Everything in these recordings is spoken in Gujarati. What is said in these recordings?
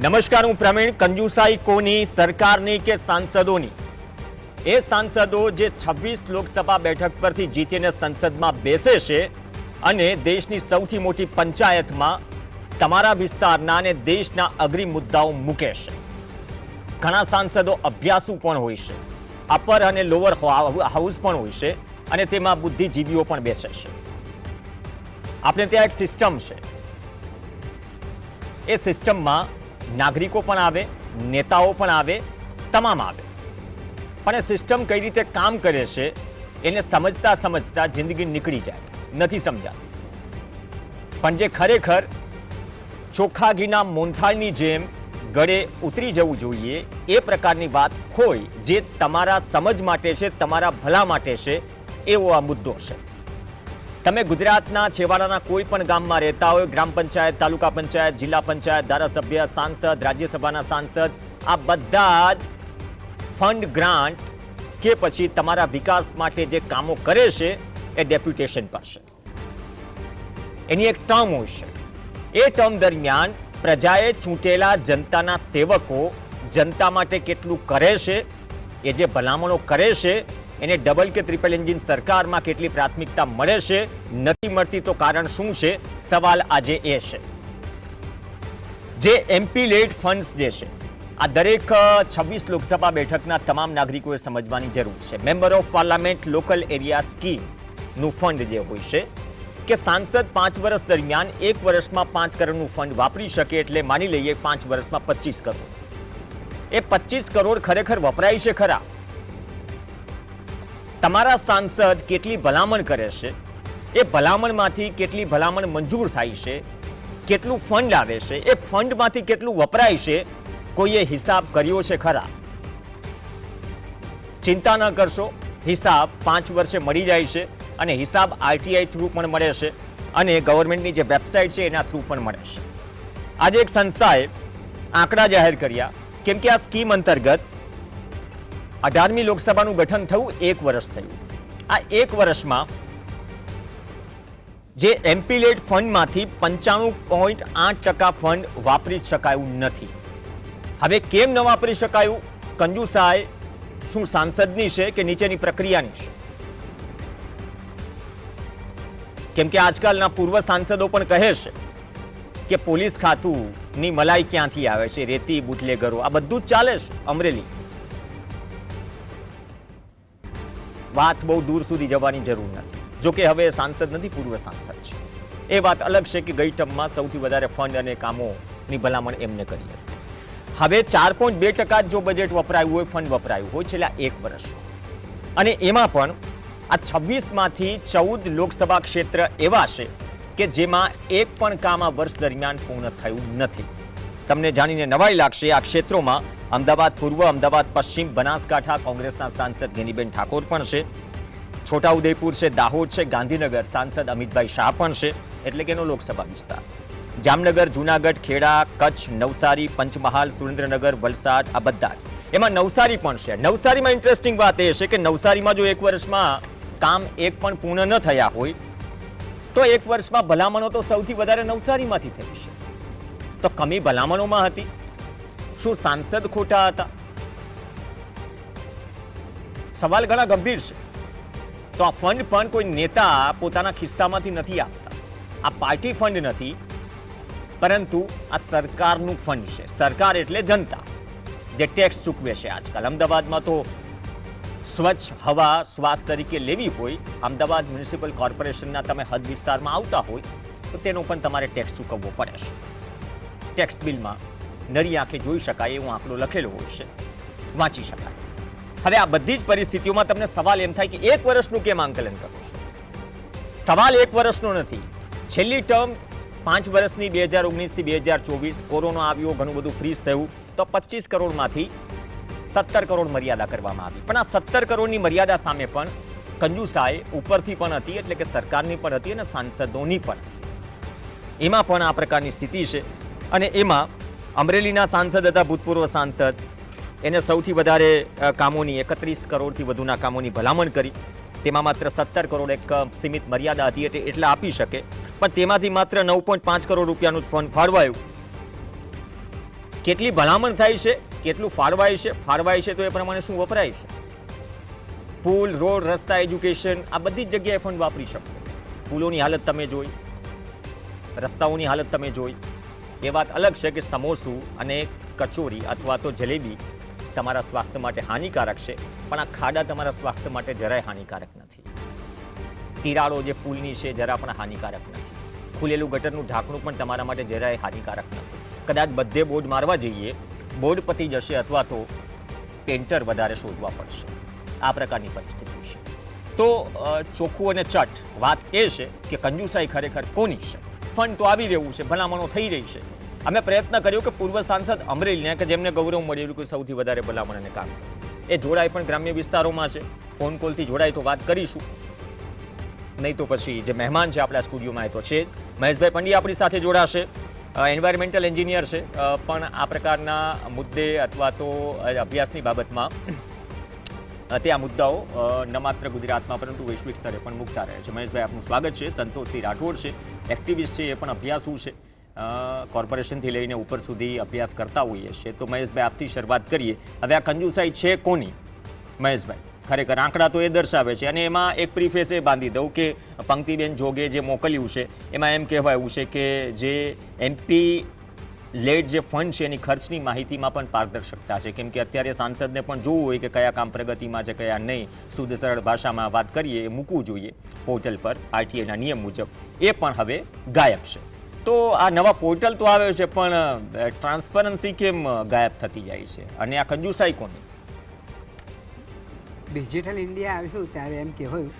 નમસ્કાર, હું પ્રવીણ કંજુસાઈ કોની, સરકારની કે સાંસદોની? એ સાંસદો જે 26 લોકસભા બેઠક પરથી જીતીને સંસદમાં બેસે છે અને દેશની સૌથી મોટી પંચાયતમાં તમારા વિસ્તારના અને દેશના અગ્રી મુદ્દાઓ મૂકે છે. ઘણા સાંસદો અભ્યાસુ પણ હોય છે, અપર અને લોઅર હાઉસ પણ હોય છે અને તેમાં બુદ્ધિજીવીઓ પણ બેસે છે. આપણે ત્યાં એક સિસ્ટમ છે. એ સિસ્ટમમાં નાગરિકો પણ આવે, નેતાઓ પણ આવે, તમામ આવે. પણ એ સિસ્ટમ કઈ રીતે કામ કરે છે, એને સમજતા સમજતા જિંદગી નીકળી જાય. નથી સમજાતી. પણ જે ખરેખર ચોખ્ખા ઘીના મોંથાળની જેમ ગળે ઉતરી જવું જોઈએ, એ પ્રકારની વાત હોય જે તમારા સમજ માટે છે, તમારા ભલા માટે છે, એવો આ મુદ્દો છે. તમે ગુજરાતના છેવાડાના કોઈ પણ ગામમાં રહેતા હોય, ગ્રામ પંચાયત, તાલુકા પંચાયત, જિલ્લા પંચાયત, ધારાસભ્ય, સાંસદ, રાજ્યસભાના સાંસદ, આ બધા જ ફંડ ગ્રાન્ટ કે પછી તમારા વિકાસ માટે જે કામો કરે છે એ ડેપ્યુટેશન પાસે એની એક ટર્મ હોય છે. એ ટર્મ દરમિયાન પ્રજાએ ચૂંટેલા જનતાના સેવકો જનતા માટે કેટલું કરે છે, એ જે ભલામણો કરે છે એને ડબલ કે ટ્રિપલ એન્જિન સરકારમાં કેટલી પ્રાથમિકતા મળે છે, નથી મળતી તો કારણ શું છે? સવાલ આજે એ છે. જે એમપી લેટ ફંડ્સ જે છે, આ દરેક છવ્વીસ લોકસભા બેઠકના તમામ નાગરિકોએ સમજવાની જરૂર છે. Member of parliament local area સ્કીમનું fund જે હોય છે, કે સાંસદ પાંચ વર્ષ દરમિયાન એક વર્ષમાં પાંચ કરોડનું ફંડ વાપરી શકે એટલે માની લઈએ પાંચ વર્ષમાં પચીસ કરોડ. એ પચીસ કરોડ ખરેખર વપરાય છે ખરા? તમારા સાંસદ કેટલી ભલામણ કરે છે? એ ભલામણમાંથી કેટલી ભલામણ મંજૂર થાય છે? કેટલું ફંડ આવે છે? એ ફંડમાંથી કેટલું વપરાય છે? કોઈએ હિસાબ કર્યો છે ખરા? ચિંતા ન કરશો, હિસાબ પાંચ વર્ષે મળી જાય છે અને હિસાબ આરટીઆઈ થ્રુ પણ મળે છે અને ગવર્મેન્ટની જે વેબસાઇટ છે એના થ્રુ પણ મળે છે. આજે એક સંસ્થાએ આંકડા જાહેર કર્યા. કેમ કે આ સ્કીમ અંતર્ગત અઢારમી લોકસભાનું ગઠન થયું, એક વર્ષ થયું. આ એક વર્ષમાં જે એમ્પીલેટ ફંડમાંથી પંચાણું પોઈન્ટ આઠ ટકા ફંડ વાપરી શકાયું નથી. હવે કેમ ન વાપરી શકાયું? કંજુસાય શું સાંસદની છે કે નીચેની પ્રક્રિયાની છે? કેમ કે આજકાલના પૂર્વ સાંસદો પણ કહે છે કે પોલીસ ખાતુંની મલાઈ ક્યાંથી આવે છે? રેતી, બુટલેગરો, આ બધું જ ચાલે છે અમરેલી. વાત બહુ દૂર સુધી જવાની જરૂર નથી. જોકે હવે સાંસદ નથી, પૂર્વ સાંસદ છે. એ વાત અલગ છે કે ગઈ સૌથી વધારે ફંડ અને કામોની ભલામણ એમને કરી હતી. હવે ચાર પોઈન્ટ બે ટકા જો બજેટ વપરાયું હોય, ફંડ વપરાયું હોય, છેલ્લા એક વર્ષમાં અને એમાં પણ આ છવ્વીસમાંથી ચૌદ લોકસભા ક્ષેત્ર એવા છે કે જેમાં એક પણ કામ આ વર્ષ દરમિયાન પૂર્ણ થયું નથી. તમને જાણીને નવાઈ લાગશે આ ક્ષેત્રોમાં. અમદાવાદ પૂર્વ, અમદાવાદ પશ્ચિમ, બનાસકાંઠા કોંગ્રેસના સાંસદ ગેનીબેન ઠાકોર પણ છે. છોટાઉદેપુર છે, દાહોદ છે, ગાંધીનગર સાંસદ અમિતભાઈ શાહ પણ છે, એટલે કે એનો લોકસભા વિસ્તાર. જામનગર, જુનાગઢ, ખેડા, કચ્છ, નવસારી, પંચમહાલ, સુરેન્દ્રનગર, વલસાડ, આ બધા એમાં નવસારી પણ છે. નવસારીમાં ઇન્ટરેસ્ટિંગ વાત એ છે કે નવસારીમાં જો એક વર્ષમાં કામ એક પણ પૂર્ણ ન થયા હોય, તો એક વર્ષમાં ભલામણો તો સૌથી વધારે નવસારીમાંથી થઈ છે. તો કમી ભલામણોમાં હતી. શું સાંસદ ખોટા હતા? સવાલ ઘણા ગંભીર છે. તો આ ફંડ પણ કોઈ નેતા પોતાના ખિસ્સામાંથી નથી આપતા. આ પાર્ટી ફંડ નથી, પરંતુ આ સરકારનું ફંડ છે. સરકાર એટલે જનતા, જે ટેક્સ ચૂકવે છે. આજકાલ અમદાવાદમાં તો સ્વચ્છ હવા શ્વાસ તરીકે લેવી હોય, અમદાવાદ મ્યુનિસિપલ કોર્પોરેશનના તમે હદ વિસ્તારમાં આવતા હોય, તો તેનો પણ તમારે ટેક્સ ચૂકવવો પડે છે. ટેક્સ બિલમાં નરી આંખે જોઈ શકાય એવો આંકડો લખેલો હોય છે. વાંચી શકાય. હવે આ બધી જ પરિસ્થિતિઓમાં તમને સવાલ એમ થાય કે એક વર્ષનું કેમ આંકલન કરો સવાલ એક વર્ષનો નથી. છેલ્લી ટર્મ પાંચ વર્ષની બે હજાર ઓગણીસથી બે હજાર ચોવીસ, કોરોના આવ્યો, ઘણું બધું ફ્રીઝ થયું, તો પચીસ કરોડમાંથી સત્તર કરોડ મર્યાદા કરવામાં આવી. પણ આ સત્તર કરોડની મર્યાદા સામે પણ કંજુસાએ ઉપરથી પણ હતી, એટલે કે સરકારની પણ હતી અને સાંસદોની પણ. એમાં પણ આ પ્રકારની સ્થિતિ છે. અને એમાં અમરેલીના સાંસદ હતા ભૂતપૂર્વ સાંસદ એને સૌથી વધારે કામોની એકત્રીસ કરોડથી વધુના કામોની ભલામણ કરી. તેમાં માત્ર સત્તર કરોડ એક સીમિત મર્યાદા હતી એટલે એટલા આપી શકે. પણ તેમાંથી માત્ર નવ પોઈન્ટ પાંચ કરોડ રૂપિયાનું જ ફંડ ફાળવાયું. કેટલી ભલામણ થાય છે, કેટલું ફાળવાય છે ફાળવાય છે તો એ પ્રમાણે શું વપરાય છે? પુલ, રોડ, રસ્તા, એજ્યુકેશન, આ બધી જ જગ્યાએ ફંડ વાપરી શકો. પુલોની હાલત તમે જોઈ, રસ્તાઓની હાલત તમે જોઈ. એ વાત અલગ છે કે સમોસું અને કચોરી અથવા તો જલેબી તમારા સ્વાસ્થ્ય માટે હાનિકારક છે, પણ આ ખાડા તમારા સ્વાસ્થ્ય માટે જરાય હાનિકારક નથી. તિરાડો જે પુલની છે જરા પણ હાનિકારક નથી. ખુલેલું ગટરનું ઢાંકણું પણ તમારા માટે જરાય હાનિકારક નથી. કદાચ બધે બોર્ડ મારવા જઈએ બોર્ડ પતી જશે અથવા તો પેન્ટર વધારે શોધવા પડશે. આ પ્રકારની પરિસ્થિતિ છે. તો ચોખ્ખું અને ચટ વાત એ છે કે કંજુસાઈ ખરેખર કોની છે? ફંડ તો આવી રહ્યું છે, ભલામણો થઈ રહી છે. અમે પ્રયત્ન કર્યો કે પૂર્વ સાંસદ અમરેલીને, કે જેમને ગૌરવ મળ્યું કે સૌથી વધારે ભલામણ અને કામ એ જોડાય પણ ગ્રામ્ય વિસ્તારોમાં છે. ફોન કોલથી જોડાય તો વાત કરીશું. નહીં તો પછી જે મહેમાન છે આપણા સ્ટુડિયોમાં એ તો છે મહેશભાઈ પંડ્યા આપણી સાથે જોડાશે. એન્વાયરમેન્ટલ એન્જિનિયર છે. પણ આ પ્રકારના મુદ્દે અથવા તો અભ્યાસની બાબતમાં તે આ મુદ્દાઓ ન માત્ર ગુજરાતમાં પરંતુ વૈશ્વિક સ્તરે પણ મૂકતા રહે છે. મહેશભાઈ, આપનું સ્વાગત છે. સંતોષસિંહ રાઠોડ છે. એક્ટિવિસ્ટ છે, એ પણ અભ્યાસુ છે? કોર્પોરેશનથી લઈને ઉપર સુધી અભ્યાસ કરતા હોઈએ છીએ. તો મહેશભાઈ, આપથી શરૂઆત કરીએ. હવે આ કંજુસાઈ છે કોની? મહેશભાઈ, ખરેખર આંકડા તો એ દર્શાવે છે. અને એમાં એક પ્રીફેસ એ બાંધી દઉં કે પંક્તિબેન જોગે જે મોકલ્યું છે, એમાં એમ કહેવાયું છે કે જે એમપી લેડ જે ફંડ છે એની ખર્ચની માહિતીમાં પણ પારદર્શકતા છે. કેમ કે અત્યારે સાંસદને પણ જોવું હોય કે કયા કામ પ્રગતિમાં છે કયા નહીં શુદ્ધ સરળ ભાષામાં વાત કરીએ એ મૂકવું જોઈએ. પોર્ટલ પર આરટીઆઈના નિયમ મુજબ. એ પણ હવે ગાયબ છે. તો આ નવા પોર્ટલ તો આવે છે પણ ટ્રાન્સપરન્સી કેમ ગાયબ થતી જાય છે? અને આ કંજુસાઈ કોની? ડિજિટલ ઇન્ડિયા આવ્યું ત્યારે એમ કહેવાયું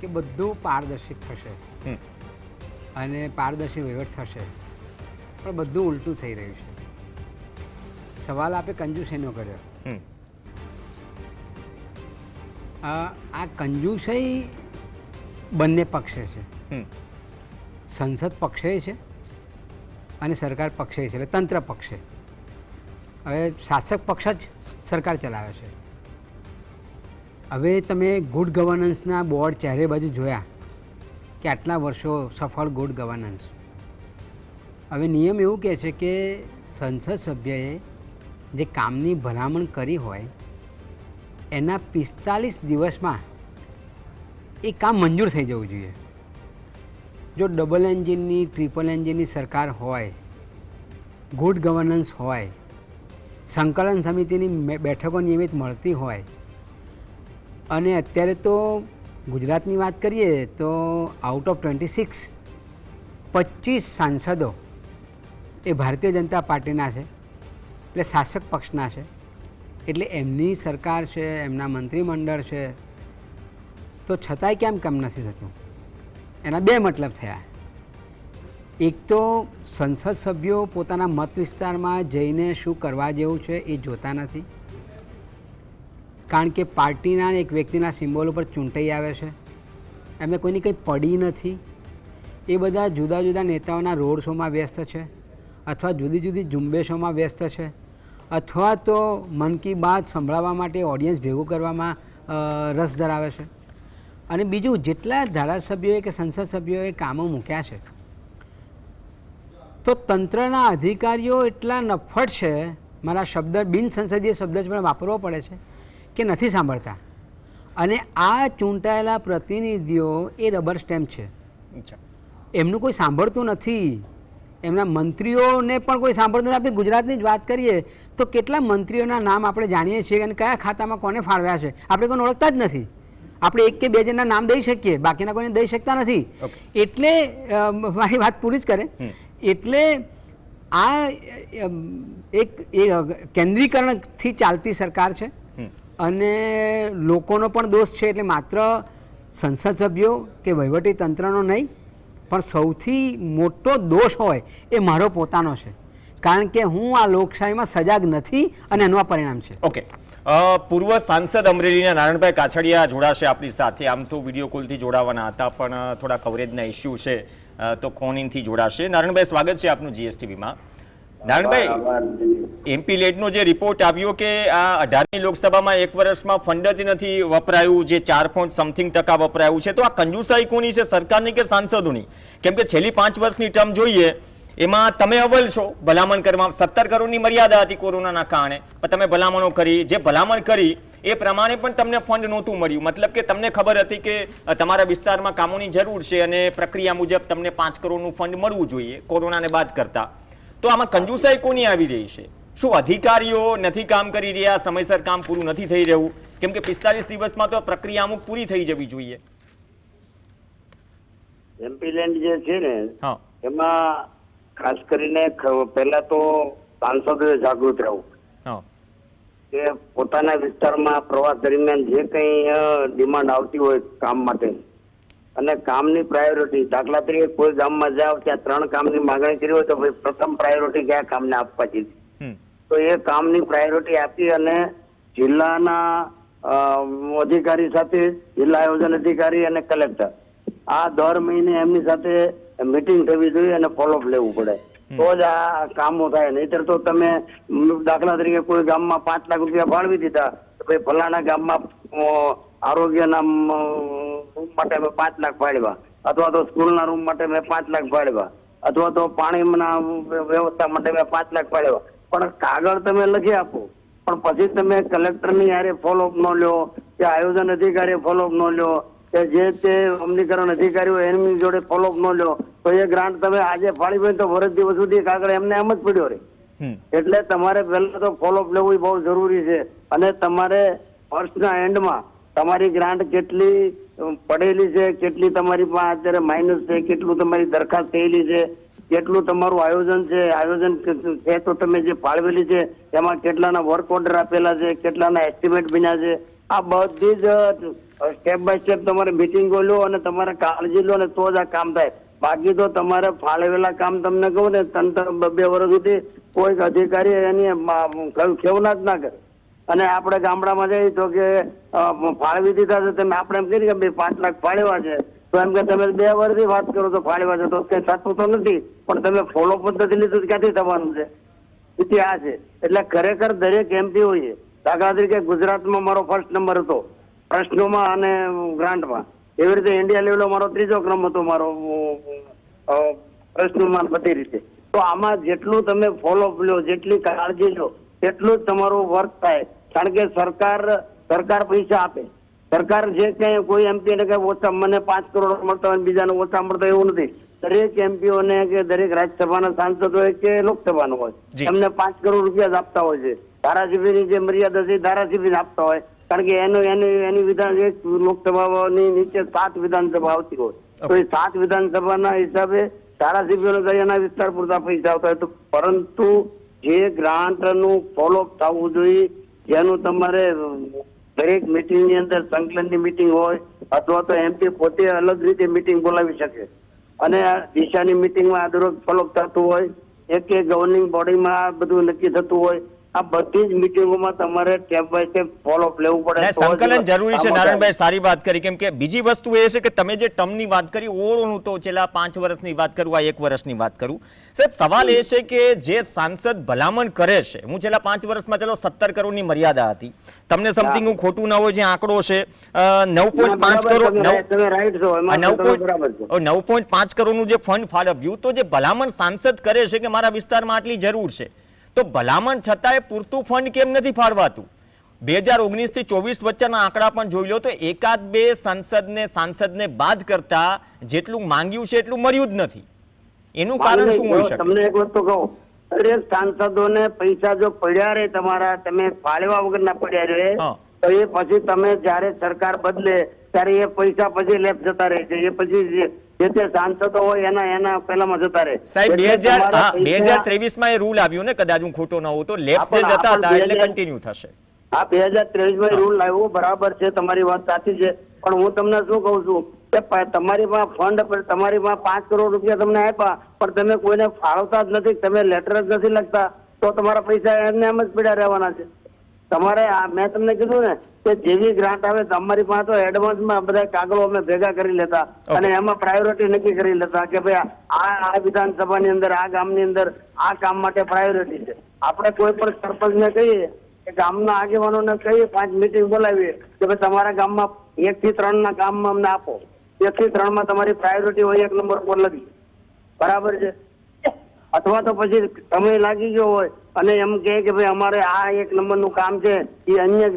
કે બધું પારદર્શિત થશે. અને પારદર્શી વહીવટ થશે પણ બધું ઉલટું થઈ રહ્યું છે. સવાલ આપે કંજુસાઈનો કર્યો? આ આ બંને પક્ષે છે. સંસદ પક્ષે છે અને સરકાર પક્ષે છે એટલે તંત્ર પક્ષે. હવે શાસક પક્ષ જ સરકાર ચલાવે છે. હવે તમે ગુડ ગવર્નન્સના બોર્ડ ચહેરે બાજુ જોયા કે આટલા વર્ષો સફળ ગુડ ગવર્નન્સ હવે નિયમ એવું કહે છે કે સંસદ સભ્યએ જે કામની ભલામણ કરી હોય, એના પિસ્તાલીસ દિવસમાં એ કામ મંજૂર થઈ જવું જોઈએ. જો ડબલ એન્જિનની ટ્રિપલ એન્જિનની સરકાર હોય ગુડ ગવર્નન્સ હોય, સંકલન સમિતિની બેઠકો નિયમિત મળતી હોય, અને અત્યારે તો ગુજરાતની વાત કરીએ તો આઉટ ઓફ ટ્વેન્ટી સિક્સ પચીસ સાંસદો એ ભારતીય જનતા પાર્ટીના છે, એટલે શાસક પક્ષના છે. એટલે એમની સરકાર છે, એમના મંત્રીમંડળ છે, તો છતાંય કેમ કેમ નથી થતું? એના બે મતલબ થયા. એક તો સંસદ સભ્યો પોતાના મત વિસ્તારમાં જઈને શું કરવા જેવું છે એ જોતા નથી. કારણ કે પાર્ટીના એક વ્યક્તિના સિમ્બોલ ઉપર ચૂંટાઈ આવે છે. એમને કોઈની કંઈ પડી નથી. એ બધા જુદા જુદા નેતાઓના રોડ શોમાં વ્યસ્ત છે. અથવા જુદી જુદી ઝુંબેશોમાં વ્યસ્ત છે? અથવા તો મન કી બાત સંભળાવવા માટે ઓડિયન્સ ભેગું કરવામાં રસ ધરાવે છે? અને બીજું જેટલા ધારાસભ્યોએ કે સંસદ સભ્યોએ કામો મૂક્યા છે તો તંત્રના અધિકારીઓ એટલા નફટ છે મારા શબ્દ બિન સંસદીય શબ્દ જ પણ વાપરવો પડે છે કે નથી સાંભળતા. અને આ ચૂંટાયેલા પ્રતિનિધિઓ એ રબર સ્ટેમ્પ છે. એમનું કોઈ સાંભળતું નથી. એમના મંત્રીઓને પણ કોઈ સાંભળતું નથી. આપણે ગુજરાતની જ વાત કરીએ તો કેટલા મંત્રીઓના નામ આપણે જાણીએ છીએ અને કયા ખાતામાં કોને ફાળવ્યા છે? આપણે કોઈને ઓળખતા જ નથી. આપણે એક કે બે જણના નામ દઈ શકીએ બાકીના કોઈને દઈ શકતા નથી. એટલે મારી વાત પૂરી જ કરે. એટલે આ એક એ કેન્દ્રીકરણથી ચાલતી સરકાર છે અને લોકોનો પણ દોષ છે. એટલે માત્ર સંસદ સભ્યો કે વહીવટી તંત્રનો નહીં પણ સૌથી મોટો દોષ હોય એ મારો પોતાનો છે. કારણ કે હું આ લોકશાહીમાં સજાગ નથી અને એનું આ પરિણામ છે. ઓકે પૂર્વ સાંસદ અમરેલીના નારાયણભાઈ કાછડિયા જોડાશે આપણી સાથે. આમ તો વીડિયો કોલથી જોડાવાના હતા, પણ થોડા કવરેજના ઇસ્યુ છે. તો તો ઇનથી જોડાશે? નારાયણભાઈ સ્વાગત છે આપનું જીએસટીવીમાં નારાયણભાઈ એમપી લેડનો જે રિપોર્ટ આવ્યો કે આ અઢારમી લોકસભામાં એક વર્ષમાં ફંડ જ નથી વપરાયું જે ચાર પોઈન્ટ સમથિંગ ટકા વપરાયું છે તો આ કંજુસાઈ કોની છે સરકારની કે સાંસદોની? કેમ કે છેલ્લી પાંચ વર્ષની ટર્મ જોઈએ એમાં તમે અવલ છો ભલામણ કરવા સત્તર કરોડની મર્યાદા હતી કોરોનાના કારણે પણ તમે ભલામણો કરી જે ભલામણ કરી એ પ્રમાણે પણ તમને ફંડ નહોતું મળ્યું. મતલબ કે તમને ખબર હતી કે તમારા વિસ્તારમાં કામોની જરૂર છે અને પ્રક્રિયા મુજબ તમને પાંચ કરોડનું ફંડ મળવું જોઈએ કોરોનાને બાદ કરતા. તો આમાં કંજુસાઈ કોની આવી રહી છે? શું અધિકારીઓ નથી કામ કરી રહ્યા સમયસર કામ પૂરું નથી થઈ રહ્યું? કેમ કે પિસ્તાલીસ દિવસમાં તો પ્રક્રિયા અમુક પૂરી થઈ જવી જોઈએ. એમપી લેન્ડ જે છે ને એમાં ખાસ કરીને પેલા પહેલા તો સાંસદોએ જાગૃત રહેવું. કે પોતાના વિસ્તારમાં પ્રવાસ દરમિયાન જે કંઈ ડિમાન્ડ આવતી હોય કામ માટે. અને કામની પ્રાયોરિટી દાખલા તરીકે કોઈ ગામમાં જાઓ ત્યાં ત્રણ કામની માંગણી કરી હોય તો ભાઈ પ્રથમ પ્રાયોરિટી કયા કામને આપવા જોઈએ તો એ કામની પ્રાયોરિટી આપી અને જિલ્લાના અધિકારી સાથે જિલ્લા આયોજન અધિકારી અને કલેક્ટર આ દર મહિને એમની સાથે મીટિંગ થવી જોઈએ અને ફોલોઅપ લેવું પડે. તો જ આ કામો થાય. નહીતર તો તમે દાખલા તરીકે કોઈ ગામમાં પાંચ લાખ રૂપિયા ફાળવી દીધા તો ભાઈ ફલાણા ગામમાં આરોગ્યના રૂમ માટે મેં પાંચ લાખ ફાળવ્યા અથવા તો સ્કૂલના રૂમ માટે મેં પાંચ લાખ ફાળવ્યા અથવા તો પાણીના વ્યવસ્થા માટે મેં પાંચ લાખ ફાળવ્યા પણ કાગળ તમે લખી આપો. પણ પછી તમે કલેક્ટરની યારે ફોલોઅપ ન લ્યો કે આયોજન અધિકારી ફોલોઅપ ન લ્યો કે જે તે અમલીકરણ અધિકારીઓ એમની જોડે ફોલોઅપ ન લ્યો તો એ ગ્રાન્ટ તમે આજે ફાળી હોય તો વર્ષ દિવસ સુધી કાગળ એમને એમ જ પડ્યો રે એટલે તમારે પહેલા તો ફોલોઅપ લેવું બહુ જરૂરી છે. અને તમારે વર્ષના એન્ડમાં તમારી ગ્રાન્ટ કેટલી પડેલી છે, કેટલી તમારી પાસે અત્યારે માઇનસ છે, કેટલું તમારી દરખાસ્ત થયેલી છે, કેટલું તમારું આયોજન છે આયોજન છે તો તમે જે ફાળવેલી છે, એમાં કેટલાના વર્ક ઓર્ડર આપેલા છે, કેટલાના એસ્ટિમેટ બન્યા છે, આ બધી જ સ્ટેપ બાય સ્ટેપ તમારે મિટિંગો લો અને તમારે કાળજી લો અને તો જ આ કામ થાય. બાકી તો તમારે ફાળવેલા કામ તમને કહું ને ત્રણ બે વર્ષ સુધી કોઈક અધિકારી એની કહ્યું ખેવના જ ના કરે. અને આપણે ગામડામાં જઈએ તો કે ફાળવી દીધા છે, તમે આપણે એમ કહીએ કે ભાઈ પાંચ લાખ ફાળવ્યા છે. તો એમ કે તમે બે વર્ષથી વાત કરો તો ફાળવ્યા છે, તો કઈ થતું તો નથી, પણ તમે ફોલો પદ્ધતિ લીધું ક્યાંથી થવાનું છે? સ્થિતિ આ છે. એટલે ખરેખર દરેક એમપી હોય દાખલા તરીકે ગુજરાતમાં મારો ફર્સ્ટ નંબર હતો, પ્રશ્નોમાં અને ગ્રાન્ટમાં. એવી રીતે ઇન્ડિયા લેવલે મારો ત્રીજો ક્રમ હતો મારો પ્રશ્નોમાં બધી રીતે. તો આમાં જેટલું તમે ફોલો લો, જેટલી કાળજી લો, એટલું જ તમારું વર્ક થાય. કારણ કે સરકાર સરકાર પૈસા આપે. સરકાર જે કઈ કોઈ એમપી ને કઈ ઓછા મને પાંચ કરોડ મળતા હોય બીજાને ઓછા મળતા એવું નથી. દરેક એમપીઓને કે દરેક રાજ્યસભાના સાંસદ હોય કે લોકસભાનો હોય એમને પાંચ કરોડ રૂપિયા જ આપતા હોય છે. ધારાસભ્યની જે મર્યાદા છે ધારાસભ્ય આપતા હોય. કારણ કે એનું એનું એની વિધાન એક લોકસભાની નીચે સાત વિધાનસભા આવતી હોય. તો એ સાત વિધાનસભાના હિસાબે ધારાસભ્યોને દરિયાના એના વિસ્તાર પૂરતા પૈસા આવતા હોય. તો પરંતુ જે ગ્રાન્ટનું ફોલોઅપ થવું જોઈએ જેનું તમારે દરેક મિટિંગની અંદર સંકલનની મિટિંગ હોય અથવા તો એમપી પોતે અલગ રીતે મિટિંગ બોલાવી શકે. અને દિશાની મિટિંગમાં આ દરરોજ ફોલોઅપ થતું હોય એક એક ગવર્નિંગ બોડીમાં આ બધું નક્કી થતું હોય. આ બધી જ મિટિંગોમાં તમારે સ્ટેપ બાય સ્ટેપ ફોલોઅપ લેવું પડે ને તો જ સંકલન જરૂરી છે નારાયણભાઈ સારી વાત કરી. કેમ કે બીજી વસ્તુ એ છે કે તમે જે ટર્મની વાત કરી ઓવરઓલ હું તો છેલ્લા પાંચ વર્ષની વાત કરું આ એક વર્ષની વાત કરું. સાહેબ સવાલ એ છે કે જે સાંસદ ભલામણ કરે છે હું છેલ્લા પાંચ વર્ષમાં ચલો સત્તર કરોડની મર્યાદા હતી. તમને સમથિંગ હું ખોટું ના હોય જે આંકડો છે નવ પોઈન્ટ પાંચ કરોડ નવ પોઈન્ટ નવ પોઈન્ટ પાંચ કરોડનું જે ફંડ ફાળવ્યું તો જે ભલામણ સાંસદ કરે છે કે મારા વિસ્તારમાં આટલી જરૂર છે? તો ભલામણ છતાંય પૂરતું ફંડ કેમ નથી ફાળવાતું? બે હજાર ઓગણીસથી ચોવીસ વચ્ચેના આંકડા પણ જોઈ લો તો એકાદ બે સંસદને સાંસદને બાદ કરતા જેટલું માંગ્યું છે એટલું મળ્યું જ નથી. એનું કારણ શું હોય શકે? તમને એક વસ્તુ કહું. દરેક સાંસદોને પૈસા જો પડ્યા રહે તમારા તમે ફાળવા વગરના પડ્યા રહે તો એ પછી તમે જ્યારે સરકાર બદલે ત્યારે એ પૈસા પછી લેપ જતા રહે છે. એ પછી જે- જે તે સાંસદો હોય એના એના પેલામાં જતા રહે. સાહેબ બે હજાર હા બે પૈસા- હજાર ત્રેવીસમાં એ રૂલ આવ્યો ને કદાચ હું ખોટો ન હોઉં તો લેપ્સ જે જતા હતા એટલે કન્ટિન્યુ થશે. હા બે હજાર ત્રેવીસમાં રૂલ આવ્યો બરાબર છે તમારી વાત સાચી છે. પણ હું તમને શું કહું છું કે તમારી પાસે ફંડ તમારી પાસે પાંચ કરોડ રૂપિયા તમને આપ્યા પણ તમે કોઈને ફાળવતા જ નથી તમે લેટર જ નથી લખતા તો તમારા પૈસા એમને એમ જ પીડા રહેવાના છે. તમારે આ મેં તમને કીધું ને કે જેવી ગ્રાન્ટ આવે તો અમારી પાસે એડવાન્સમાં બધા કાગળો અમે ભેગા કરી લેતા. અને એમાં પ્રાયોરિટી નક્કી કરી લેતા કે ભાઈ આ આ વિધાનસભાની અંદર આ ગામની અંદર આ કામ માટે પ્રાયોરિટી છે. આપણે કોઈ પણ સરપંચને કહીએ કે ગામના આગેવાનોને કહીએ પાંચ મિટિંગ બોલાવીએ કે ભાઈ તમારા ગામમાં એક થી ત્રણ ના કામમાં અમને આપો. એક થી ત્રણમાં તમારી પ્રાયોરિટી હોય એક નંબર પર લખી. બરાબર છે? અથવા તો પછી તમે લાગી ગયો હોય અને એમ કહે કે ભાઈ અમારે આ એક નંબરનું કામ છે એ અન્ય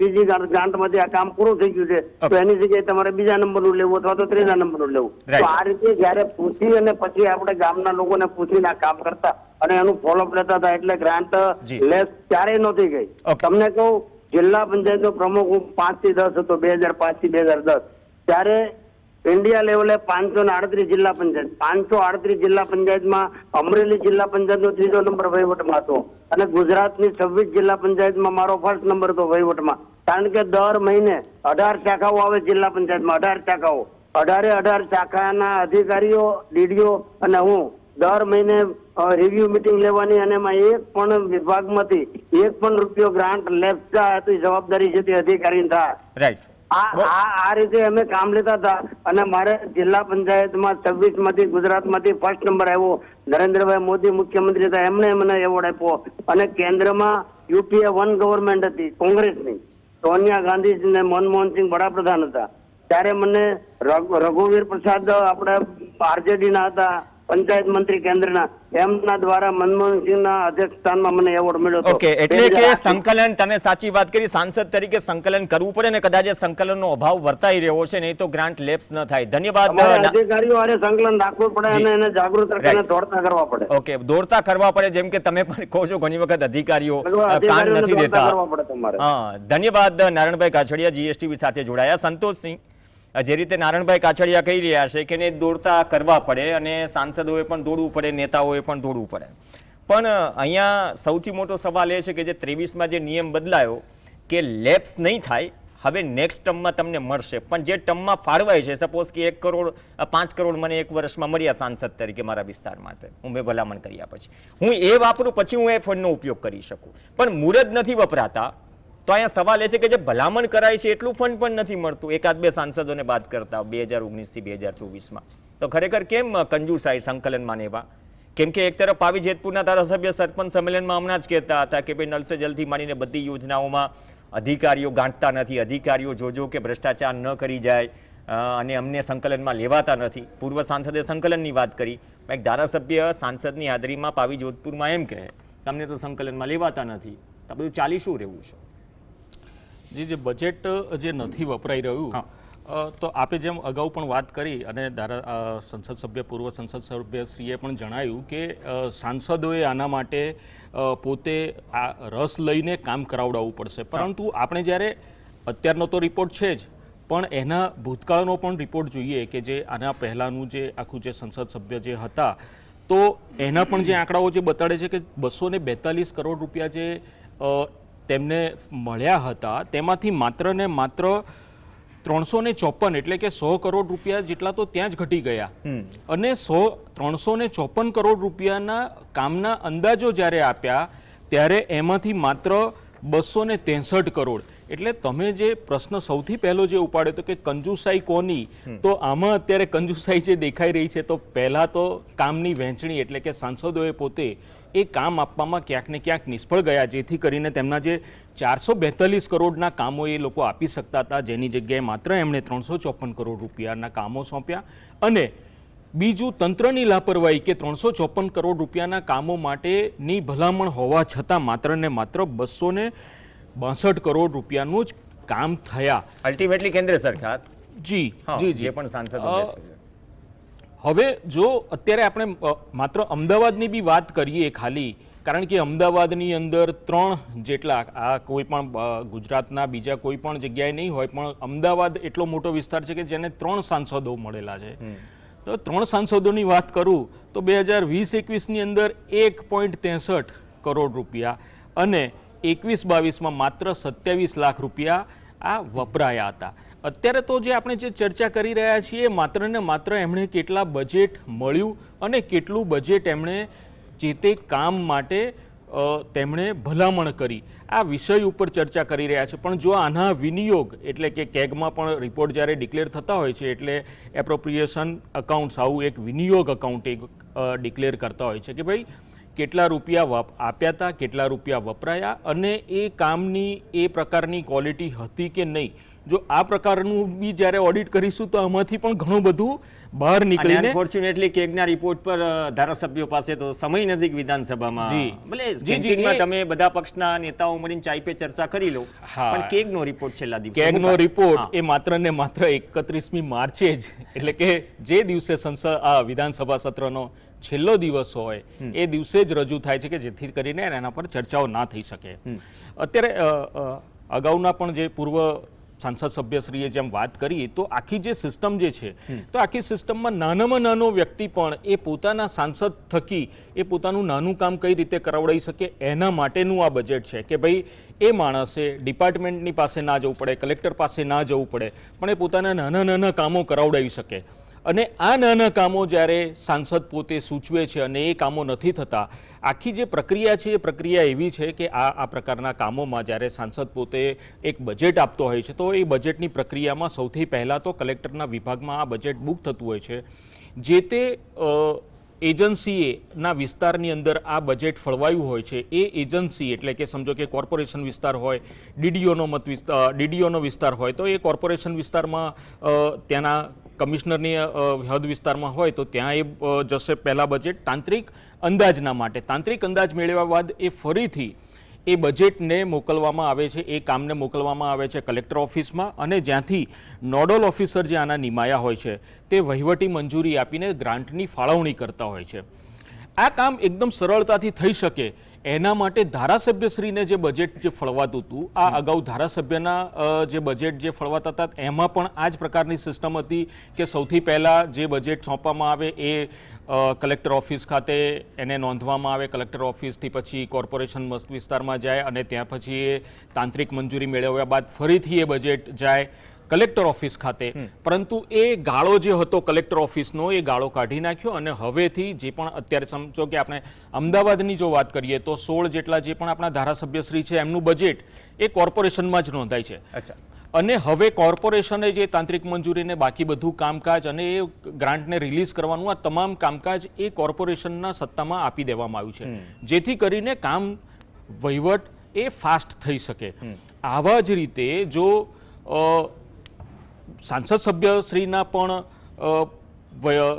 બીજી ગ્રાન્ટમાંથી આ કામ પૂરું થઈ ગયું છે તો એની જગ્યાએ તમારે બીજા નંબરનું લેવું અથવા તો ત્રીજા નંબરનું લેવું. તો આ રીતે જયારે પૂછી અને પછી આપણે ગામના લોકોને પૂછીને આ કામ કરતા અને એનું ફોલોઅપ લેતા હતા એટલે ગ્રાન્ટ. લેસ ક્યારેય નહોતી ગઈ. તમને કહું જિલ્લા પંચાયતનો પ્રમુખ હું પાંચથી દસ હતો બે હજાર પાંચથી બે હજાર દસ. ત્યારે ઇન્ડિયા લેવલે પાંચસો ને આડત્રીસ જિલ્લા પંચાયત. પાંચસો આડત્રીસ જિલ્લા પંચાયતમાં અમરેલી જિલ્લા પંચાયતનો ત્રીજો નંબર વહીવટમાં હતો. અને ગુજરાતની છવ્વીસ જિલ્લા પંચાયતમાં મારો ફર્સ્ટ નંબર હતો વહીવટમાં. કારણ કે દર મહિને અઢાર શાખાઓ આવે જિલ્લા પંચાયતમાં, અઢાર શાખાઓ. અઢારે અઢાર શાખાના અધિકારીઓ, ડીડીઓ અને હું દર મહિને રિવ્યુ મિટિંગ લેવાની અને એમાં એક પણ વિભાગમાંથી એક પણ રૂપિયો ગ્રાન્ટ લેફ્ટ જવાબદારી છે તે અધિકારીની થાય. રાઈટ આ આ આ રીતે અમે કામ લેતા હતા. અને મારે જિલ્લા પંચાયતમાં છવ્વીસમાંથી ગુજરાતમાંથી ફર્સ્ટ નંબર આવ્યો. નરેન્દ્રભાઈ મોદી મુખ્યમંત્રી હતા. એમણે મને એવોર્ડ આપ્યો. અને કેન્દ્રમાં યુપીએ વન ગવર્મેન્ટ હતી કોંગ્રેસની. સોનિયા ગાંધી ને મનમોહનસિંહ વડાપ્રધાન હતા. ત્યારે મને રઘુ- રઘુવીર પ્રસાદ આપણે આરજેડી ના હતા. પંચાયત મંત્રી કેન્દ્રના એમના દ્વારા મનમોહનસિંહના અધ્યક્ષસ્થાનમાં મને એવોર્ડ મળ્યો હતો. ઓકે એટલે કે સંકલન તમે સાચી વાત કરી સાંસદ તરીકે સંકલન કરવું પડે ને કદાચ સંકલનનો અભાવ વર્તાઈ રહ્યો છે નહીં તો ગ્રાન્ટ લેપ્સ ન થાય. ધન્યવાદ અધિકારીઓ હારે સંકલન રાખવું પડે અને એને જાગૃત રાખીને દોડતા કરવા પડે. ઓકે દોડતા કરવા પડે જેમ કે તમે પણ કહો છો ઘણી વખત અધિકારીઓ કાન નથી દેતા. હા ધન્યવાદ નારાયણભાઈ કાછડિયા જીએસટીવી સાથે જોડાયા. સંતોષસિંહ જે રીતે નારાયણભાઈ કાછડિયા કહી રહ્યા છે કે એને દોડતા કરવા પડે અને સાંસદોએ પણ દોડવું પડે, નેતાઓએ પણ દોડવું પડે. પણ અહીંયા સૌથી મોટો સવાલ એ છે કે જે ત્રેવીસમાં જે નિયમ બદલાયો કે લેપ્સ નહીં થાય, હવે નેક્સ્ટ ટર્મમાં તમને મળશે. પણ જે ટર્મમાં ફાળવાય છે, સપોઝ કે એક કરોડ પાંચ કરોડ મને એક વર્ષમાં મળ્યા સાંસદ તરીકે મારા વિસ્તાર માટે, હું મેં ભલામણ કર્યા પછી. હું એ વાપરું, પછી હું એ ફંડનો ઉપયોગ કરી શકું. પણ જ નથી વપરાતા તો અહીંયા સવાલ એ છે કે જે ભલામણ કરાય છે, એટલું ફંડ પણ નથી મળતું. એકાદ બે સાંસદોને બાદ કરતા બે હજાર ઓગણીસથી બે હજાર ચોવીસમાં. તો ખરેખર કેમ કંજુસાઈ સંકલનમાં એવા કેમ કે એક તરફ આવી જેતપુરના ધારાસભ્ય સરપંચ સંમેલનમાં હમણાં જ કહેતા હતા કે ભાઈ નલસે જલથી માંડીને બધી યોજનાઓમાં અધિકારીઓ ગાંઠતા નથી, અધિકારીઓ જોજો કે ભ્રષ્ટાચાર ન કરી જાય અને અમને સંકલનમાં લેવાતા નથી. પૂર્વ સાંસદે સંકલનની વાત કરી. એક ધારાસભ્ય સાંસદની હાજરીમાં પાવી જોધપુરમાં એમ કહે, તમને તો સંકલનમાં લેવાતા નથી. તો બધું ચાલી શું રહેવું છે? જે જે બજેટ જે નથી વપરાઈ રહ્યું હા. તો આપે જેમ અગાઉ પણ વાત કરી અને ધારા સંસદ સભ્ય પૂર્વ સંસદ સભ્યશ્રીએ પણ જણાવ્યું કે સાંસદોએ આના માટે પોતે આ રસ લઈને કામ કરાવડાવવું પડશે પરંતુ આપણે જ્યારે અત્યારનો તો રિપોર્ટ છે જ પણ એના ભૂતકાળનો પણ રિપોર્ટ જોઈએ કે જે આના પહેલાંનું જે આખું જે સંસદ સભ્ય જે હતા તો એના પણ જે આંકડાઓ જે બતાડે છે કે બસો બેતાલીસ કરોડ રૂપિયા જે તેમને મળ્યા હતા તેમાંથી માત્ર ને માત્ર ત્રણસો ને ચોપન એટલે કે સો કરોડ રૂપિયા જેટલા તો ત્યાં જ ઘટી ગયા. અને સો ત્રણસો ને ચોપન કરોડ રૂપિયાના કામના અંદાજો જ્યારે આપ્યા ત્યારે એમાંથી માત્ર બસો ને ત્રેસઠ કરોડ. એટલે તમે જે પ્રશ્ન સૌથી પહેલો જે ઉપાડ્યો તો કે કંજુસાઈ કોની તો આમાં અત્યારે કંજુસાઈ જે દેખાઈ રહી છે તો પહેલા તો કામની વહેંચણી એટલે કે સાંસદોએ પોતે એ કામ આપવામાં ક્યાંક ને ક્યાંક નિષ્ફળ ગયા જેથી કરીને તેમના જે ચારસો બેતાલીસ કરોડના કામો એ લોકો આપી શકતા હતા જેની જગ્યાએ માત્ર એમણે ત્રણસો ચોપન કરોડ રૂપિયાના કામો સોંપ્યા. અને બીજું તંત્રની લાપરવાહી કે ત્રણસો ચોપન કરોડ રૂપિયાના કામો માટેની ભલામણ હોવા છતાં માત્ર ને માત્ર બસો ને બાસઠ કરોડ રૂપિયાનું જ કામ થયા. અલ્ટિમેટલી કેન્દ્ર સરકાર? જી જી જે. પણ સાંસદો. હવે જો અત્યારે આપણે માત્ર અમદાવાદની બી વાત કરીએ ખાલી કારણ કે અમદાવાદની અંદર ત્રણ જેટલા આ કોઈ પણ ગુજરાતના બીજા કોઈ પણ જગ્યાએ નહીં હોય પણ અમદાવાદ એટલો મોટો વિસ્તાર છે કે જેને ત્રણ સાંસદો મળેલા છે. તો ત્રણ સાંસદોની વાત કરું તો બે હજાર વીસ એકવીસની અંદર એક પોઈન્ટ ત્રેસઠ કરોડ રૂપિયા અને એકવીસ બાવીસમાં માત્ર સત્યાવીસ લાખ રૂપિયા આ વપરાયા હતા. અત્યારે તો જે આપણે જે ચર્ચા કરી રહ્યા છીએ, માત્ર ને માત્ર એમણે કેટલા બજેટ મળ્યું અને કેટલું બજેટ એમણે જે તે કામ માટે તેમણે ભલામણ કરી. આ વિષય ઉપર ચર્ચા કરી રહ્યા છે. પણ જો આના વિનિયોગ એટલે કે કેગમાં પણ રિપોર્ટ જ્યારે ડિક્લેર થતા હોય છે, એટલે એપ્રોપ્રિએશન અકાઉન્ટ્સ આવું એક વિનિયોગ અકાઉન્ટ એક ડિક્લેર કરતા હોય છે કે ભાઈ, કેટલા રૂપિયા આપ્યા હતા કેટલા રૂપિયા વપરાયા અને એ કામની, એ પ્રકારની ક્વોલિટી હતી કે નહીં જો આ પ્રકારનું બી જ્યારે ઓડિટ કરીશું તો આમાંથી પણ ઘણું બધું બહાર નીકળીને અનફોર્ચ્યુનેટલી કેગના રિપોર્ટ પર ધારાસભ્યો પાસે તો સમય નજીક વિધાનસભામાં જી. ભલે કેન્ટીનમાં તમે બધા પક્ષના નેતાઓ મળીને ચાય પે ચર્ચા કરી લો. પણ કેગનો રિપોર્ટ છેલ્લા દિવસે કેગનો રિપોર્ટ એ માત્ર ને માત્ર એકત્રીસમી માર્ચે જ એટલે કે જે દિવસે સંસદ આ વિધાનસભા સત્રનો છેલ્લો દિવસ હોય એ દિવસે જ રજૂ થાય છે કે જેથી કરીને એના પર ચર્ચાઓ ના થઈ શકે. અત્યારે અગાઉના પણ જે પૂર્વ સાંસદ સભ્યશ્રીએ જેમ વાત કરી તો આખી જે સિસ્ટમ જે છે તો આખી સિસ્ટમમાં નાનામાં નાનો વ્યક્તિ પણ એ પોતાના સાંસદ થકી એ પોતાનું નાનું કામ કઈ રીતે કરાવડાવી શકે એના માટેનું આ બજેટ છે કે ભાઈ એ માણસે ડિપાર્ટમેન્ટની પાસે ના જવું પડે કલેક્ટર પાસે ના જવું પડે પણ એ પોતાના નાના નાના કામો કરાવડાવી શકે. અને આ નાના કામો જ્યારે સાંસદ પોતે સૂચવે છે અને એ કામો નથી થતા, આખી જે પ્રક્રિયા છે, એ પ્રક્રિયા એવી છે કે આ આ પ્રકારના કામોમાં જ્યારે સાંસદ પોતે એક બજેટ આપતો હોય છે, તો એ બજેટની પ્રક્રિયામાં સૌથી પહેલાં તો કલેક્ટરના વિભાગમાં આ બજેટ બુક થતું હોય છે. જે તે એજન્સીએના એજન્સીએ વિસ્તારની અંદર આ બજેટ ફળવાયું હોય છે, એ એજન્સી એટલે કે સમજો કે કોર્પોરેશન વિસ્તાર હોય, ડીડીઓનો મત વિસ્તાર ડીડીઓનો વિસ્તાર હોય, તો એ કોર્પોરેશન વિસ્તારમાં ત્યાંના કમિશનરની હદ વિસ્તારમાં હોય તો ત્યાં એ જશે પહેલાં બજેટ તાંત્રિક અંદાજના માટે. તાંત્રિક અંદાજ મેળવ્યા બાદ એ ફરીથી એ બજેટને મોકલવામાં આવે છે, એ કામને મોકલવામાં આવે છે કલેક્ટર ઓફિસમાં અને જ્યાંથી નોડલ ઓફિસર જે આના નિમાયા હોય છે તે વહીવટી મંજૂરી આપીને ગ્રાન્ટની ફાળવણી કરતા હોય છે. આ કામ એકદમ સરળતાથી થઈ શકે એના માટે ધારાસભ્યશ્રીને જે બજેટ જે ફળવાતું હતું આ અગાઉ ધારાસભ્યના જે બજેટ જે ફળવાતા હતા એમાં પણ આ જ પ્રકારની સિસ્ટમ હતી કે સૌથી પહેલાં જે બજેટ સોંપવામાં આવે એ કલેક્ટર ઓફિસ ખાતે એને નોંધવામાં આવે કલેક્ટર ઓફિસથી પછી કોર્પોરેશન મસ્ત વિસ્તારમાં જાય અને ત્યાં પછી એ તાંત્રિક મંજૂરી મેળવ્યા બાદ ફરીથી એ બજેટ જાય. કલેક્ટર ઓફિસ ખાતે. પરંતુ એ ગાળો જે હતો કલેક્ટર ઓફિસનો એ ગાળો કાઢી નાખ્યો અને હવેથી જે પણ અત્યારે સમજો કે આપણે અમદાવાદની જો વાત કરીએ તો સોળ જેટલા જે પણ આપણા ધારાસભ્યશ્રી છે એમનું બજેટ એ કોર્પોરેશનમાં જ નોંધાય છે. અચ્છા. અને હવે કોર્પોરેશને જે તાંત્રિક મંજૂરીને બાકી બધું કામકાજ અને એ ગ્રાન્ટને રિલીઝ કરવાનું આ તમામ કામકાજ એ કોર્પોરેશનના સત્તામાં આપી દેવામાં આવ્યું છે. જેથી કરીને કામ વહીવટ એ ફાસ્ટ થઈ શકે. આવા જ રીતે જો સાંસદ સભ્યશ્રીના પણ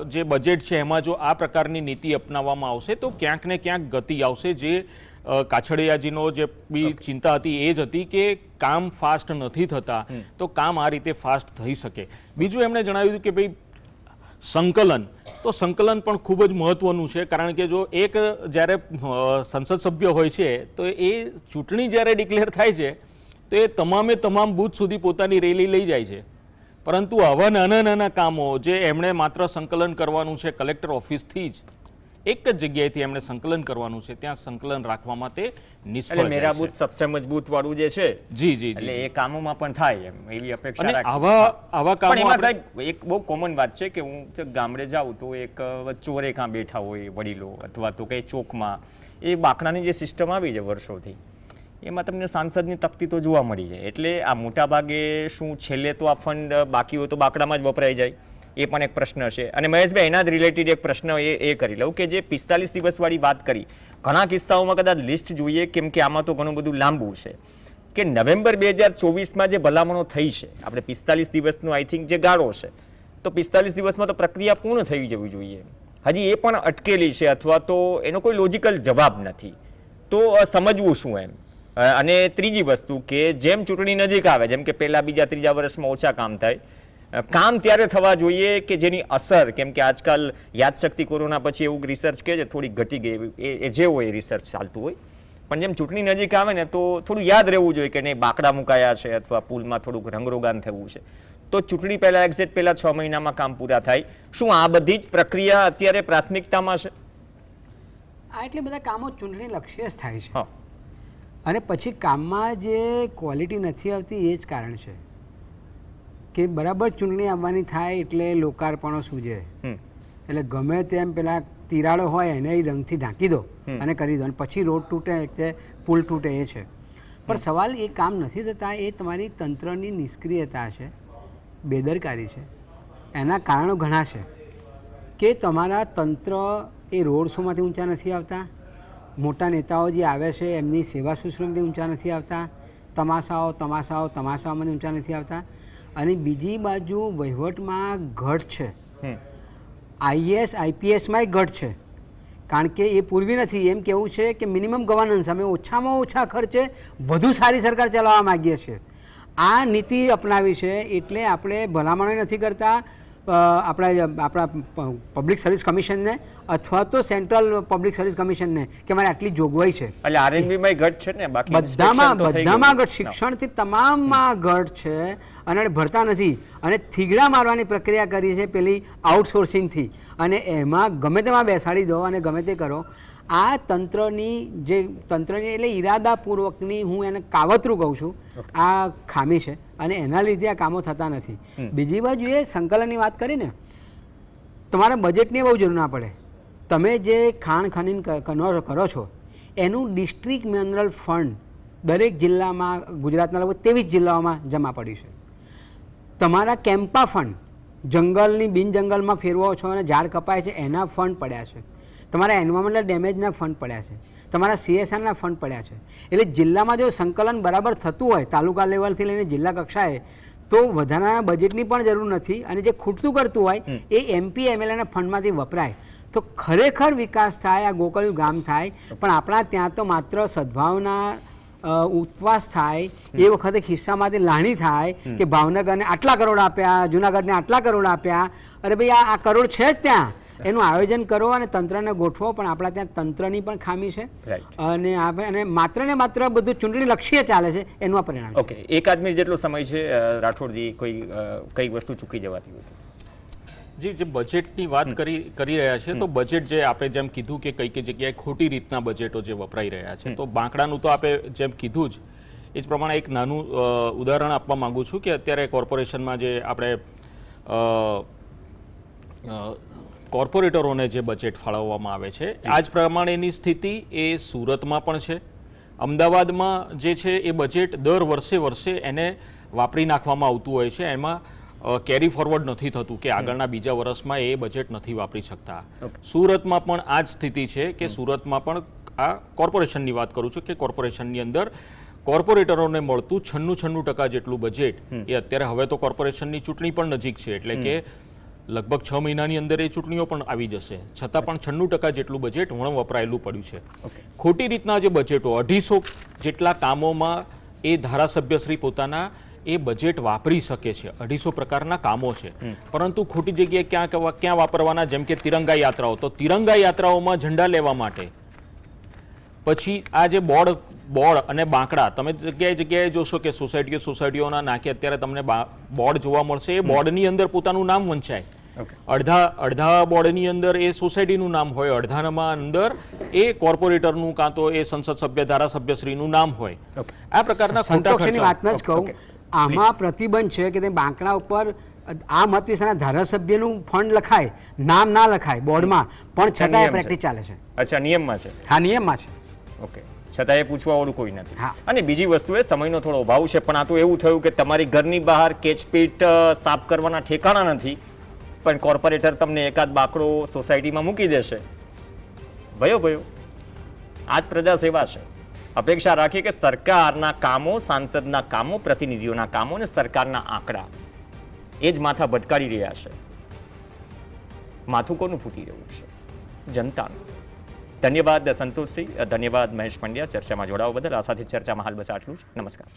જે બજેટ છે એમાં જો આ પ્રકારની નીતિ અપનાવવામાં આવશે તો ક્યાંક ને ક્યાંક ગતિ આવશે જે કાછડિયાજીનો જે બી ચિંતા હતી એ જ હતી કે કામ ફાસ્ટ નથી થતા તો કામ આ રીતે ફાસ્ટ થઈ શકે. બીજું એમણે જણાવ્યું કે ભાઈ સંકલન તો સંકલન પણ ખૂબ જ મહત્વનું છે કારણ કે જો એક જ્યારે સંસદ સભ્ય હોય છે તો એ ચૂંટણી જ્યારે ડિક્લેર થાય છે તો એ તમામે તમામ બૂથ સુધી પોતાની રેલી લઈ જાય છે. પરંતુ આવા નાના નાના કામો જે એમણે માત્ર સંકલન કરવાનું છે કલેક્ટર ઓફિસથી જ એક જ જગ્યાએથી એમણે સંકલન કરવાનું છે ત્યાં સંકલન રાખવામાં તે નિષ્ફળ મેરા બૂથ સબસે મજબૂત વાળું જે છે જી જી એટલે એ કામોમાં પણ થાય એમ એવી અપેક્ષા અને આવા આવા કામો પણ એમાં સાહેબ એક બહુ કોમન વાત છે કે હું ગામડે જાઉં તો એક ચોરે કાં બેઠા હોય વડીલો અથવા તો કંઈ ચોકમાં એ બાકડાની જે સિસ્ટમ આવી છે વર્ષોથી એમાં તમને સાંસદની તકતી તો જોવા મળી જાય. એટલે આ મોટા ભાગે શું છેલ્લે તો આ ફંડ બાકી હોય તો બાકડામાં જ વપરાઈ જાય, એ પણ એક પ્રશ્ન છે. અને મહેશભાઈ, એના જ રિલેટેડ એક પ્રશ્ન એ એ કરી લઉં કે જે પિસ્તાલીસ દિવસવાળી વાત કરી, ઘણા કિસ્સાઓમાં કદાચ લિસ્ટ જોઈએ, કેમ કે આમાં તો ઘણું બધું લાંબુ છે. કે નવેમ્બર બે હજાર ચોવીસમાં જે ભલામણો થઈ છે, આપણે પિસ્તાલીસ દિવસનો આઈ થિંક જે ગાળો છે, તો પિસ્તાલીસ દિવસમાં તો પ્રક્રિયા પૂર્ણ થઈ જવી જોઈએ. હજી એ પણ અટકેલી છે અથવા તો એનો કોઈ લોજિકલ જવાબ નથી. તો સમજવું શું એમ? અને ત્રીજી વસ્તુ કે જેમ ચૂંટણી નજીક આવે જેમ કે પહેલા બીજા ત્રીજા વર્ષમાં ઓછા કામ થાય કામ ત્યારે થવા જોઈએ કે જેની અસર કેમ કે આજકાલ યાદશક્તિ કોરોના પછી એવું રિસર્ચ કે છે થોડી ઘટી ગઈ એવી. એ જે હોય એ રિસર્ચ ચાલતું હોય. પણ જેમ ચૂંટણી નજીક આવે ને તો થોડું યાદ રહેવું જોઈએ કે નહીં બાકડા મુકાયા છે અથવા પુલમાં થોડુંક રંગરોગાન થવું છે. તો ચૂંટણી પહેલાં એક્ઝેક્ટ પહેલાં છ મહિનામાં કામ પૂરા થાય. શું આ બધી જ પ્રક્રિયા અત્યારે પ્રાથમિકતામાં છે? આ એટલે બધા કામો ચૂંટણી લક્ષ્ય જ થાય છે. હા. અને પછી કામમાં જે ક્વોલિટી નથી આવતી એ જ કારણ છે. કે બરાબર ચૂંટણી આવવાની થાય એટલે લોકાર્પણો સૂજે. એટલે ગમે તેમ પેલા તિરાડો હોય એને રંગથી ઢાંકી દો અને કરી દો. અને પછી રોડ તૂટે કે પુલ તૂટે એ છે. પણ સવાલ એ કામ નથી થતા એ તમારી તંત્રની નિષ્ક્રિયતા છે બેદરકારી છે. એના કારણો ઘણા છે. કે તમારા તંત્ર એ રોડ શોમાંથી ઊંચા નથી આવતા મોટા નેતાઓ જે આવે છે એમની સેવા શુશ્રૂષામાંથી ઊંચા નથી આવતા. તમાશાઓ તમાશાઓ તમાશાઓમાંથી ઊંચા નથી આવતા. અને બીજી બાજુ વહીવટમાં ઘટ છે. આઈએસ આઈપીએસમાંય ઘટ છે. કારણ કે એ પૂર્વી નથી. એમ કેવું છે કે મિનિમમ ગવર્નન્સ અમે ઓછામાં ઓછા ખર્ચે વધુ સારી સરકાર ચલાવવા માગીએ છીએ. આ નીતિ અપનાવી છે એટલે આપણે ભલામણો નથી કરતા. આપણા આપણા પબ્લિક સર્વિસ કમિશનને અથવા તો સેન્ટ્રલ પબ્લિક સર્વિસ કમિશનને કે મારે આટલી જોગવાઈ છે. એટલે આરએનબીમાં ઘટ છે ને? બાકી બધામાં બધામાં. ઘટ શિક્ષણથી તમામમાં ઘટ છે અને ભરતા નથી. અને થીગડા મારવાની પ્રક્રિયા કરી છે પેલી આઉટસોર્સિંગથી અને એમાં ગમે તેમાં બેસાડી દો અને ગમે તે કરો આ તંત્રની જે તંત્રની એટલે ઈરાદાપૂર્વકની હું એને કાવતરું કહું છું આ ખામી છે અને એના લીધે આ કામો થતા નથી. બીજી બાજુ એ સંકલનની વાત કરીને તમારે બજેટની બહુ જરૂર ના પડે. તમે જે ખાણ ખનીન કરો છો એનું ડિસ્ટ્રિક્ટ મિનરલ ફંડ દરેક જિલ્લામાં ગુજરાતના લગભગ ત્રેવીસ જિલ્લાઓમાં જમા પડ્યું છે. તમારા કેમ્પા ફંડ જંગલની બિન જંગલમાં ફેરવો છો અને ઝાડ કપાય છે એના ફંડ પડ્યા છે. તમારા એન્વાયરમેન્ટલ ડેમેજના ફંડ પડ્યા છે. તમારા સીએસઆરના ફંડ પડ્યા છે. એટલે જિલ્લામાં જો સંકલન બરાબર થતું હોય તાલુકા લેવલથી લઈને જિલ્લા કક્ષાએ તો વધારાના બજેટની પણ જરૂર નથી. અને જે ખૂટતું કરતું હોય એ એમપી એમએલએના ફંડમાંથી વપરાય. તો ખરેખર વિકાસ થાય આ ગોકળિયું ગામ થાય પણ આપણા ત્યાં તો માત્ર સદભાવના ઉપવાસ થાય એ વખતે ખિસ્સામાંથી લાણી થાય કે ભાવનગરને આટલા કરોડ આપ્યા જુનાગઢને આટલા કરોડ આપ્યા. અરે ભાઈ આ કરોડ છે જ ત્યાં. એનું આયોજન કરો અને તંત્રને ગોઠવો પણ આપણા ત્યાં તંત્રની પણ ખામી છે. અને આપણે અને માત્ર ને માત્ર બધું ચૂંટણી લક્ષ્ય ચાલે છે એનું આ પરિણામ ઓકે એક આદમી જેટલો સમય છે રાઠોડજી કોઈ કઈ વસ્તુ ચૂકી જવાતી હોય જે જી બજેટની વાત કરી કરી રહ્યા છે તો બજેટ જે આપે જેમ કીધું કે કઈ કઈ જગ્યાએ ખોટી રીતના બજેટો જે વપરાઈ રહ્યા છે તો બાંકડાનું તો આપે જેમ કીધું જ એ જ પ્રમાણે એક નાનું ઉદાહરણ આપવા માંગુ છું કે અત્યારે કોર્પોરેશનમાં જે આપણે કોર્પોરેટરોને જે બજેટ ફાળવવામાં આવે છે આ જ પ્રમાણેની સ્થિતિ એ સુરતમાં પણ છે. અમદાવાદમાં જે છે એ બજેટ દર વર્ષે વર્ષે એને વાપરી નાખવામાં આવતું હોય છે. એમાં કેરી ફોરવર્ડ નથી થતું કે આગળના બીજા વર્ષમાં એ બજેટ નથી વાપરી શકતા. સુરતમાં પણ આ જ સ્થિતિ છે કે સુરતમાં પણ આ કોર્પોરેશનની વાત કરું છું કે કોર્પોરેશનની અંદર કોર્પોરેટરોને મળતું છન્નું છન્નું ટકા જેટલું બજેટ એ અત્યારે હવે તો કોર્પોરેશનની ચૂંટણી પણ નજીક છે. એટલે કે લગભગ છ મહિનાની અંદર એ ચૂંટણીઓ પણ આવી જશે. છતાં પણ છન્નું ટકા જેટલું બજેટ વણ વપરાયેલું પડ્યું છે. ખોટી રીતના જે બજેટો અઢીસો જેટલા કામોમાં એ ધારાસભ્યશ્રી પોતાના એ બજેટ વાપરી શકે છે. અઢીસો પ્રકારના કામો છે. પરંતુ ખોટી જગ્યાએ ક્યાં ક્યાં વાપરવાના? જેમ કે તિરંગા યાત્રાઓ. તો તિરંગા યાત્રાઓમાં ઝંડા લેવા માટે. પછી આ જે બોર્ડ બોર્ડ અને બાંકડા તમે જગ્યાએ જગ્યાએ જોશો કે સોસાયટીઓ સોસાયટીઓના નાકે અત્યારે તમને બોર્ડ જોવા મળશે. એ બોર્ડની અંદર પોતાનું નામ વંચાય. અડધા અડધા બોર્ડની અંદર એ સોસાયટીનું નામ હોય અડધાનામાં અંદર એ કોર્પોરેટરનું કાં તો એ સંસદ સભ્ય ધારાસભ્યશ્રીનું નામ હોય. આ પ્રકારના ખોટા સંતોષની વાત જ કહું આમાં પ્રતિબંધ છે કે તે બાંકડા ઉપર આ મત વિસ્તારના ધારાસભ્યનું ફંડ લખાય નામ ના લખાય બોર્ડમાં પણ છતાં પ્રેક્ટિસ ચાલે છે. અચ્છા નિયમમાં છે. હા નિયમમાં છે. ઓકે છતાં એ પૂછવા વાળું કોઈ નથી. હા. અને બીજી વસ્તુ એ સમયનો થોડો અભાવ છે પણ આ તો એવું થયું કે તમારી ઘરની બહાર કેચપીટ સાફ કરવાના ઠેકાણા નથી. પણ કોર્પોરેટર તમને એકાદ બાકડો સોસાયટીમાં મૂકી દેશે. ભયો ભયો. આ જ પ્રજા સેવા છે. અપેક્ષા રાખીએ કે સરકારના કામો, સાંસદના કામો, પ્રતિનિધિઓના કામો અને સરકારના આંકડા એ જ માથા ભટકાડી રહ્યા છે. માથું કોનું ફૂટી રહ્યું છે? જનતાનું. ધન્યવાદ સંતોષસિંહ ધન્યવાદ મહેશ પંડ્યા. ચર્ચામાં જોડાવા બદલ આ સાથે ચર્ચામાં હાલ બસ આટલું જ. નમસ્કાર.